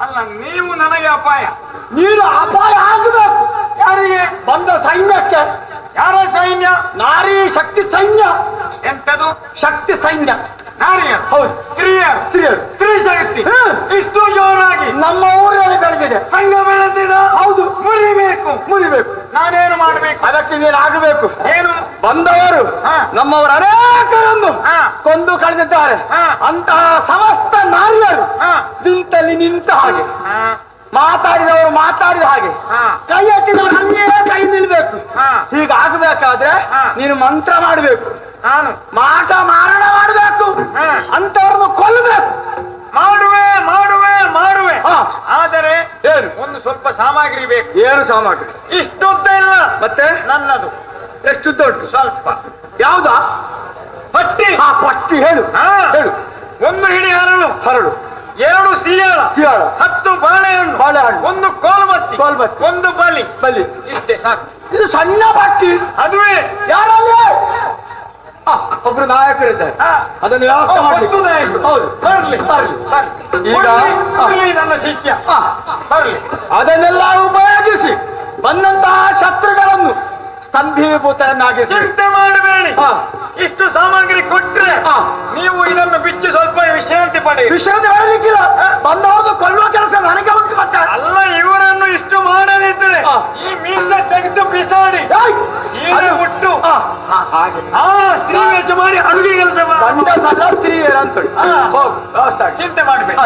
ಅಲ್ಲ ನೀವು ನನಗೆ ಅಪಾಯ. ನೀನು ಅಪಾಯ ಆಗಬೇಕು. ಯಾರಿಗೆ? ಬಂದ ಸೈನ್ಯಕ್ಕೆ. ಯಾರ ಸೈನ್ಯ? ನಾರಿ ಶಕ್ತಿ ಸೈನ್ಯ. ಎಂತದು? ಶಕ್ತಿ ಸೈನ್ಯ. ನಾರಿಯ ಹೌದು. ಸ್ತ್ರೀಯ ಸ್ತ್ರೀಯ ಸ್ತ್ರೀ ಶಕ್ತಿ. ಇಷ್ಟು ಜೋರಾಗಿ. ನಮ್ಮ ಊರಲ್ಲಿ ಬೆಳೆದಿದೆ. ಸಂಘ ಬೆಳೆದಿದ. ಹೌದು. ಮುರಿಬೇಕು. ಮುರಿಬೇಕು. ನಾನೇನು ಮಾಡಬೇಕು? ಅದಕ್ಕೆ ನೀನು ಏನು ಬಂದವರು. ನಮ್ಮವರು ಅನೇಕರನ್ನು. ಕೊಂದು ಕಳೆದಿದ್ದಾರೆ. ಅಂತಹ ಸಮಸ್ತ ನಾರಿಯರು. ನಿಂತಲ್ಲಿ ನಿಂತ ಹಾಗೆ ಮಾತಾಡಿದವರು ಮಾತಾಡಿದ ಹಾಗೆ. ಕೈ ಎತ್ತಿದವರು ಅಲ್ಲೇ ಕೈ ನಿಲ್ಬೇಕು. ಹೀಗಾಗಬೇಕಾದ್ರೆ. ನೀನು ಮಂತ್ರ ಮಾಡಬೇಕು ಮಾಟ ಮಾರಣ ಮಾಡಬೇಕು ಹಾ. ಅಂತವ್ರನ್ನು ಕೊಲ್ಲಬೇಕು ಮಾಡುವೆ ಮಾಡುವೆ ಮಾಡುವೆ. ಆದರೆ ಏನು ಒಂದು ಸ್ವಲ್ಪ ಸಾಮಗ್ರಿ ಬೇಕು ಏನು ಸಾಮಗ್ರಿ ಇಷ್ಟುದ್ದ ಇಲ್ಲ ಮತ್ತೆ ನನ್ನದು ಎಷ್ಟು ದೊಡ್ಡ ಸ್ವಲ್ಪ ಯಾವ್ದಾ? ಪಟ್ಟಿ. ಆ ಪಟ್ಟಿ ಹೇಳು. ಹಾ. ಹೇಳು. ಒಂದು ಹಿಡಿ ಹರಳು. ಹರಳು ಎರಡು ಸಿಯಾಳ. ಸಿಯಾಳ. ಹತ್ತು ಬಾಳೆಹಣ್ಣು. ಬಾಳೆಹಣ್ಣು. ಒಂದು ಕೋಲ್ಬತ್ತಿ. ಕೋಲ್ಬತ್ತಿ. ಒಂದು ಬಲಿ ಬಲಿ ಇಷ್ಟೇ ಸಾಕು. ಇದು ಸಣ್ಣ ಪಟ್ಟಿ. ಅದುವೇ. ಯಾರಲ್ಲ? ಒಬ್ರು ನಾಯಕರಿದ್ದಾರೆ. ಅದನ್ನು ವ್ಯವಸ್ಥೆ ನಾಯಕರು. ಹೌದು ಬರ್ಲಿ ಬರ್ಲಿ ಬರ್ಲಿ. ಈಗ ನನ್ನ ಶಿಷ್ಯ. ಬರ್ಲಿ. ಅದನ್ನೆಲ್ಲ ಉಪಯೋಗಿಸಿ ಬಂದಂತಹ ಶತ್ರುಗಳನ್ನು ಸ್ತಂಭೀಭೂತರನ್ನಾಗಿಸಿ ಚಿಂತೆ ಮಾಡಬೇಡಿ. ಇಷ್ಟು ಸಾಮಗ್ರಿ ಕೊಟ್ರೆ. ನೀವು ಇದನ್ನು ಬಿಚ್ಚಿ ಸ್ವಲ್ಪ ವಿಶ್ರಾಂತಿ ಪಡಿ. ವಿಶ್ರಾಂತಿ ಮಾಡಲಿಕ್ಕಿಲ್ಲ ಬಂದವರು ಕೊಲ್ಲುವ ಕೆಲಸ ನನಗೆ ಉಂಟು ಮತ್ತೆ. ಅಲ್ಲ ಇವರನ್ನು ಇಷ್ಟು ಮಾಡದಿದ್ರೆ. ಈ ಮೀನ ತೆಗೆದು ಬಿಸಾಡಿ. ಆ ಸ್ತ್ರೀ ಕೆಲಸ ಮಾಡಿ ಅಡುಗೆ ಕೆಲಸ ಸ್ತ್ರೀಯರ ವ್ಯವಸ್ಥೆ ಚಿಂತೆ ಮಾಡಬೇಕು.